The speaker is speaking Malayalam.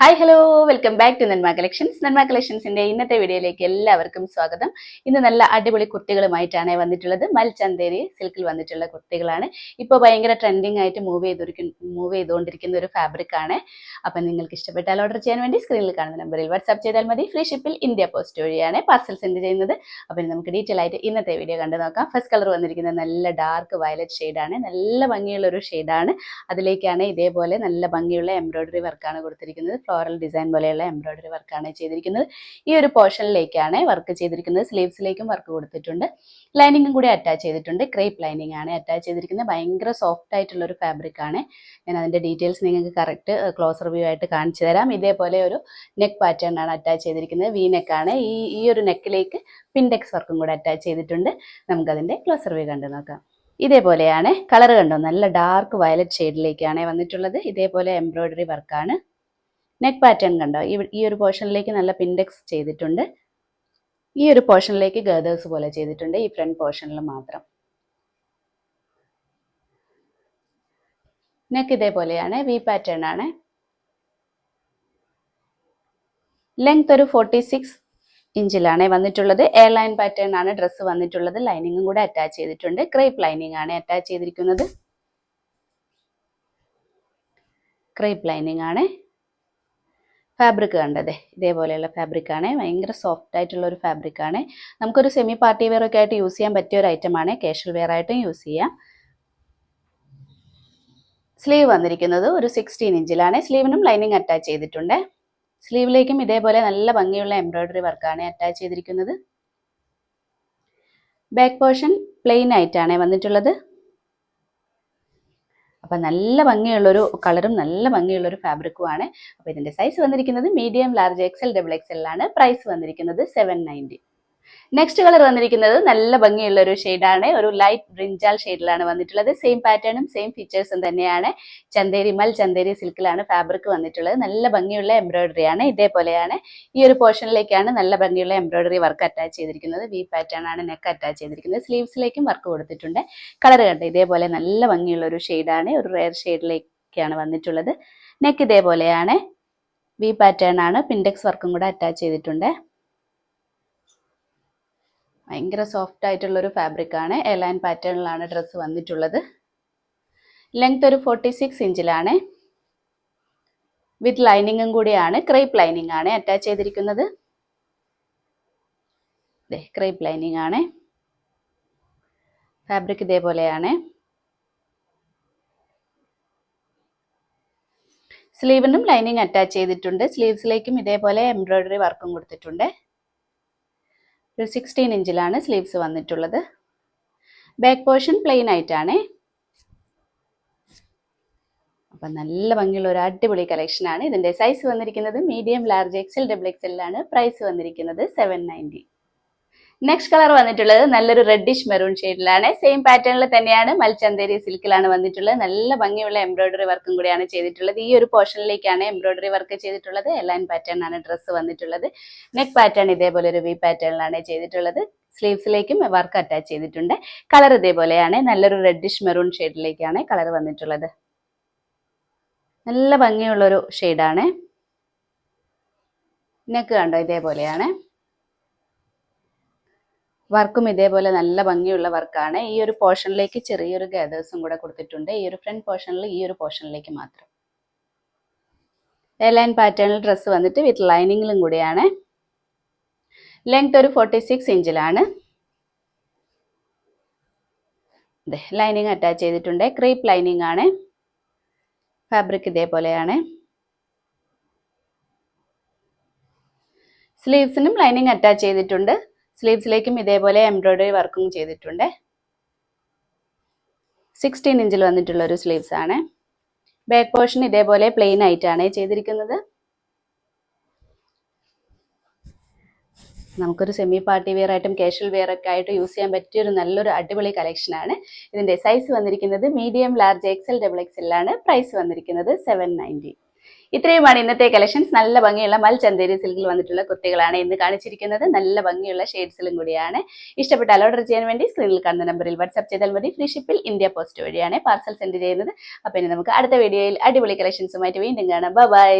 Hi hello welcome back to Nanma collections Nanma കളക്ഷൻസിന്റെ ഇന്നത്തെ വീഡിയോയിലേക്ക് എല്ലാവർക്കും സ്വാഗതം. ഇന്ന് നല്ല അടിപൊളി കുർത്തികളുമായിട്ടാണ് വന്നിട്ടുള്ളത്. മൽ ചന്തേരി സിൽക്കിൽ വന്നിട്ടുള്ള കുർത്തികളാണ് ഇപ്പോൾ ഭയങ്കര ട്രെൻഡിങ് ആയിട്ട് മൂവ് ചെയ്തിരിക്കുന്ന മൂവ് ചെയ്തുകൊണ്ടിരിക്കുന്ന ഒരു ഫാബ്രിക് ആണ്. അപ്പം നിങ്ങൾക്ക് ഇഷ്ടപ്പെട്ടാൽ ഓർഡർ ചെയ്യാൻ വേണ്ടി സ്ക്രീനിൽ കാണുന്ന നമ്പറിൽ വാട്സ്ആപ്പ് ചെയ്താൽ മതി. ഫ്രീ ഷിപ്പിൽ ഇന്ത്യ പോസ്റ്റ് വഴിയാണ് പാർസൽ സെൻഡ് ചെയ്യുന്നത്. അപ്പം നമുക്ക് ഡീറ്റെയിൽ ആയിട്ട് ഇന്നത്തെ വീഡിയോ കണ്ടു നോക്കാം. ഫസ്റ്റ് കളർ വന്നിരിക്കുന്നത് നല്ല ഡാർക്ക് വയലറ്റ് ഷെയ്ഡാണ് നല്ല ഭംഗിയുള്ള ഒരു ഷെയ്ഡാണ് അതിലേക്കാണ് ഇതേപോലെ നല്ല ഭംഗിയുള്ള എംബ്രോയിഡറി വർക്കാണ് കൊടുത്തിരിക്കുന്നത്. ഫ്ലോറൽ ഡിസൈൻ പോലെയുള്ള എംബ്രോയിഡറി വർക്കാണ് ചെയ്തിരിക്കുന്നത്. ഈ ഒരു പോർഷനിലേക്കാണ് വർക്ക് ചെയ്തിരിക്കുന്നത്. സ്ലീവ്സിലേക്കും വർക്ക് കൊടുത്തിട്ടുണ്ട്. ലൈനിങ്ങും കൂടി അറ്റാച്ച് ചെയ്തിട്ടുണ്ട്. ക്രേപ്പ് ലൈനിങ് ആണ് അറ്റാച്ച് ചെയ്തിരിക്കുന്നത്. ഭയങ്കര സോഫ്റ്റ് ആയിട്ടുള്ള ഒരു ഫാബ്രിക് ആണ്. ഞാൻ അതിന്റെ ഡീറ്റെയിൽസ് നിങ്ങൾക്ക് കറക്റ്റ് ക്ലോസ് റിവ്യൂ ആയിട്ട് കാണിച്ചു തരാം. ഇതേപോലെ ഒരു നെക്ക് പാറ്റേൺ ആണ് അറ്റാച്ച് ചെയ്തിരിക്കുന്നത്. വി നെക്ക് ആണ്. ഈ ഈ ഒരു നെക്കിലേക്ക് പിൻഡെക്സ് വർക്കും കൂടെ അറ്റാച്ച് ചെയ്തിട്ടുണ്ട്. നമുക്ക് അതിന്റെ ക്ലോസ് റിവ്യൂ കണ്ടു നോക്കാം. ഇതേപോലെയാണ്. കളർ കണ്ടോ? നല്ല ഡാർക്ക് വയലറ്റ് ഷെയ്ഡിലേക്കാണ് വന്നിട്ടുള്ളത്. ഇതേപോലെ എംബ്രോയിഡറി വർക്കാണ് നെക്ക് പാറ്റേൺ കണ്ടോ? ഈ ഒരു പോർഷനിലേക്ക് നല്ല പിൻഡെക്സ് ചെയ്തിട്ടുണ്ട്. ഈ ഒരു പോർഷനിലേക്ക് ഗേദേഴ്സ് പോലെ ചെയ്തിട്ടുണ്ട്. ഈ ഫ്രണ്ട് പോർഷനിൽ മാത്രം. നെക്ക് ഇതേപോലെയാണ്. വി പാറ്റേൺ ആണ്. ലെങ്ത് ഒരു ഫോർട്ടി സിക്സ് ഇഞ്ചിലാണ് വന്നിട്ടുള്ളത്. എയർ ലൈൻ പാറ്റേൺ ആണ്. ഡ്രസ്സ് വന്നിട്ടുള്ളത്. ലൈനിങ്ങും കൂടെ അറ്റാച്ച് ചെയ്തിട്ടുണ്ട്. ക്രേപ്പ് ലൈനിങ് ആണ് അറ്റാച്ച് ചെയ്തിരിക്കുന്നത്. ക്രേപ്പ് ലൈനിങ് ആണ്. ഫാബ്രിക് കണ്ടത്. ഇതേപോലെയുള്ള ഫാബ്രിക് ആണ്. ഭയങ്കര സോഫ്റ്റ് ആയിട്ടുള്ള ഒരു ഫാബ്രിക് ആണ്. നമുക്കൊരു സെമി പാർട്ടി വെയർ ഒക്കെ ആയിട്ട് യൂസ് ചെയ്യാൻ പറ്റിയ ഒരു ഐറ്റം ആണ്. കാഷ്വൽ വെയർ ആയിട്ടും യൂസ് ചെയ്യാം. സ്ലീവ് വന്നിരിക്കുന്നത് ഒരു സിക്സ്റ്റീൻ ഇഞ്ചിലാണ് സ്ലീവിനും ലൈനിങ് അറ്റാച്ച് ചെയ്തിട്ടുണ്ട്. സ്ലീവിലേക്കും ഇതേപോലെ നല്ല ഭംഗിയുള്ള എംബ്രോയ്ഡറി വർക്കാണ് അറ്റാച്ച് ചെയ്തിരിക്കുന്നത്. ബാക്ക് പോർഷൻ പ്ലെയിൻ ആയിട്ടാണ് വന്നിട്ടുള്ളത്. അപ്പം നല്ല ഭംഗിയുള്ളൊരു കളറും നല്ല ഭംഗിയുള്ളൊരു ഫാബ്രിക്കുമാണ് അപ്പോൾ ഇതിന്റെ സൈസ് വന്നിരിക്കുന്നത് മീഡിയം ലാർജ് എക്സൽ ഡബിൾ എക്സലിലാണ് പ്രൈസ് വന്നിരിക്കുന്നത് സെവൻ നയന്റി നെക്സ്റ്റ് കളർ വന്നിരിക്കുന്നത് നല്ല ഭംഗിയുള്ള ഒരു ഷെയ്ഡാണ് ഒരു ലൈറ്റ് ബ്രിഞ്ചാൽ ഷെയ്ഡിലാണ് വന്നിട്ടുള്ളത്. സെയിം പാറ്റേണും സെയിം ഫീച്ചേഴ്സും തന്നെയാണ്. ചന്തേരി മൽ ചന്തേരി സിൽക്കിലാണ് ഫാബ്രിക് വന്നിട്ടുള്ളത്. നല്ല ഭംഗിയുള്ള എംബ്രോയിഡറി ആണ്. ഇതേപോലെയാണ്. ഈ ഒരു പോർഷനിലേക്കാണ് നല്ല ഭംഗിയുള്ള എംബ്രോയിഡറി വർക്ക് അറ്റാച്ച് ചെയ്തിരിക്കുന്നത്. വി പാറ്റേൺ ആണ് നെക്ക് അറ്റാച്ച് ചെയ്തിരിക്കുന്നത്. സ്ലീവ്സിലേക്കും വർക്ക് കൊടുത്തിട്ടുണ്ട്. കളർ കണ്ട്? ഇതേപോലെ നല്ല ഭംഗിയുള്ള ഒരു ഷെയ്ഡാണ് ഒരു റെയർ ഷെയ്ഡിലേക്കാണ് വന്നിട്ടുള്ളത്. നെക്ക് ഇതേപോലെയാണ്. വി പാറ്റേൺ ആണ്. പിൻഡെക്സ് വർക്കും കൂടെ അറ്റാച്ച് ചെയ്തിട്ടുണ്ട്. ഭയങ്കര സോഫ്റ്റ് ആയിട്ടുള്ളൊരു ഫാബ്രിക്കാണ് എലൈൻ പാറ്റേണിലാണ് ഡ്രസ്സ് വന്നിട്ടുള്ളത്. ലെങ്ത് ഒരു ഫോർട്ടി സിക്സ് ഇഞ്ചിലാണ് വിത്ത് ലൈനിങ്ങും കൂടിയാണ്. ക്രേപ്പ് ലൈനിങ് ആണ് അറ്റാച്ച് ചെയ്തിരിക്കുന്നത്. ക്രേപ്പ് ലൈനിങ് ആണ്. ഫാബ്രിക് ഇതേപോലെയാണ്. സ്ലീവിനും ലൈനിങ് അറ്റാച്ച് ചെയ്തിട്ടുണ്ട്. സ്ലീവ്സിലേക്കും ഇതേപോലെ എംബ്രോയിഡറി വർക്കും കൊടുത്തിട്ടുണ്ട്. ഒരു സിക്സ്റ്റീൻ ഇഞ്ചിലാണ് സ്ലീവ്സ് വന്നിട്ടുള്ളത്. ബാക്ക് പോർഷൻ പ്ലെയിൻ ആയിട്ടാണ്. അപ്പം നല്ല ഭംഗിയുള്ള ഒരു അടിപൊളി കളക്ഷനാണ് ഇതിന്റെ സൈസ് വന്നിരിക്കുന്നത് മീഡിയം ലാർജ് എക്സൽ ഡബിൾ എക്സലിലാണ് പ്രൈസ് വന്നിരിക്കുന്നത് സെവൻ നയന്റി നെക്സ്റ്റ് കളർ വന്നിട്ടുള്ളത് നല്ലൊരു റെഡിഷ് മെറൂൺ ഷെയ്ഡിലാണ് സെയിം പാറ്റേണിൽ തന്നെയാണ് മൽച്ചന്തേരി സിൽക്കിലാണ് വന്നിട്ടുള്ളത്. നല്ല ഭംഗിയുള്ള എംബ്രോയിഡറി വർക്കും കൂടിയാണ് ചെയ്തിട്ടുള്ളത്. ഈ ഒരു പോർഷനിലേക്കാണ് എംബ്രോയിഡറി വർക്ക് ചെയ്തിട്ടുള്ളത്. എലൈൻ പാറ്റേൺ ആണ് ഡ്രസ്സ് വന്നിട്ടുള്ളത്. നെക്ക് പാറ്റേൺ ഇതേപോലെ ഒരു വി പാറ്റേണിലാണ് ചെയ്തിട്ടുള്ളത്. സ്ലീവ്സിലേക്കും വർക്ക് അറ്റാച്ച് ചെയ്തിട്ടുണ്ട്. കളർ ഇതേപോലെയാണ്. നല്ലൊരു റെഡിഷ് മെറൂൺ ഷെയ്ഡിലേക്കാണ് കളർ വന്നിട്ടുള്ളത്. നല്ല ഭംഗിയുള്ളൊരു ഷെയ്ഡാണ് നെക്ക് കണ്ടോ? ഇതേപോലെയാണ്. വർക്കും ഇതേപോലെ നല്ല ഭംഗിയുള്ള വർക്കാണ്. ഈ ഒരു പോർഷനിലേക്ക് ചെറിയൊരു ഗാദേഴ്സും കൂടെ കൊടുത്തിട്ടുണ്ട്. ഈ ഒരു ഫ്രണ്ട് പോർഷനിൽ ഈ ഒരു പോർഷനിലേക്ക് മാത്രം. എ ലൈൻ പാറ്റേണിൽ ഡ്രസ്സ് വന്നിട്ട് വിത്ത് ലൈനിങ്ങിലും കൂടിയാണ്. ലെങ്ത് ഒരു ഫോർട്ടി സിക്സ് ഇഞ്ചിലാണ് ലൈനിങ് അറ്റാച്ച് ചെയ്തിട്ടുണ്ട്. ക്രീപ്പ് ലൈനിങ് ആണ്. ഫാബ്രിക് ഇതേപോലെയാണ്. സ്ലീവ്സിനും ലൈനിങ് അറ്റാച്ച് ചെയ്തിട്ടുണ്ട്. സ്ലീവ്സിലേക്കും ഇതേപോലെ എംബ്രോയ്ഡറി വർക്കും ചെയ്തിട്ടുണ്ട്. സിക്സ്റ്റീൻ ഇഞ്ചിൽ വന്നിട്ടുള്ള ഒരു സ്ലീവ്സ് ആണ്. ബാക്ക് പോർഷൻ ഇതേപോലെ പ്ലെയിൻ ആയിട്ടാണ് ചെയ്തിരിക്കുന്നത്. നമുക്കൊരു സെമി പാർട്ടി വെയർ ആയിട്ടും കാഷ്വൽ വെയർ ഒക്കെ ആയിട്ട് യൂസ് ചെയ്യാൻ പറ്റിയ ഒരു നല്ലൊരു അടിപൊളി കളക്ഷൻ ആണ്. ഇതിന്റെ സൈസ് വന്നിരിക്കുന്നത് മീഡിയം ലാർജ് എക്സൽ ഡബിൾ ആണ്. പ്രൈസ് വന്നിരിക്കുന്നത് സെവൻ നയന്റി ഇത്രയുമാണ് ഇന്നത്തെ കളക്ഷൻസ് നല്ല ഭംഗിയുള്ള മൽചന്തേരി സിൽക്കിൽ വന്നിട്ടുള്ള കുർത്തികളാണ് ഇന്ന് കാണിച്ചിരിക്കുന്നത്. നല്ല ഭംഗിയുള്ള ഷെയ്ഡ്സിലും കൂടിയാണ്. ഇഷ്ടപ്പെട്ടാൽ ഓർഡർ ചെയ്യാൻ വേണ്ടി സ്ക്രീനിൽ കാണുന്ന നമ്പറിൽ വാട്സ്ആപ്പ് ചെയ്താൽ മതി. ഫ്രീ ഷിപ്പിൽ ഇന്ത്യ പോസ്റ്റ് വഴിയാണ്. പാർസൽ സെൻഡ് ചെയ്യുന്നത്. അപ്പം ഇനി നമുക്ക് അടുത്ത വീഡിയോയിൽ അടിപൊളി കളക്ഷൻസുമായിട്ട് വീണ്ടും കാണാം. ബൈ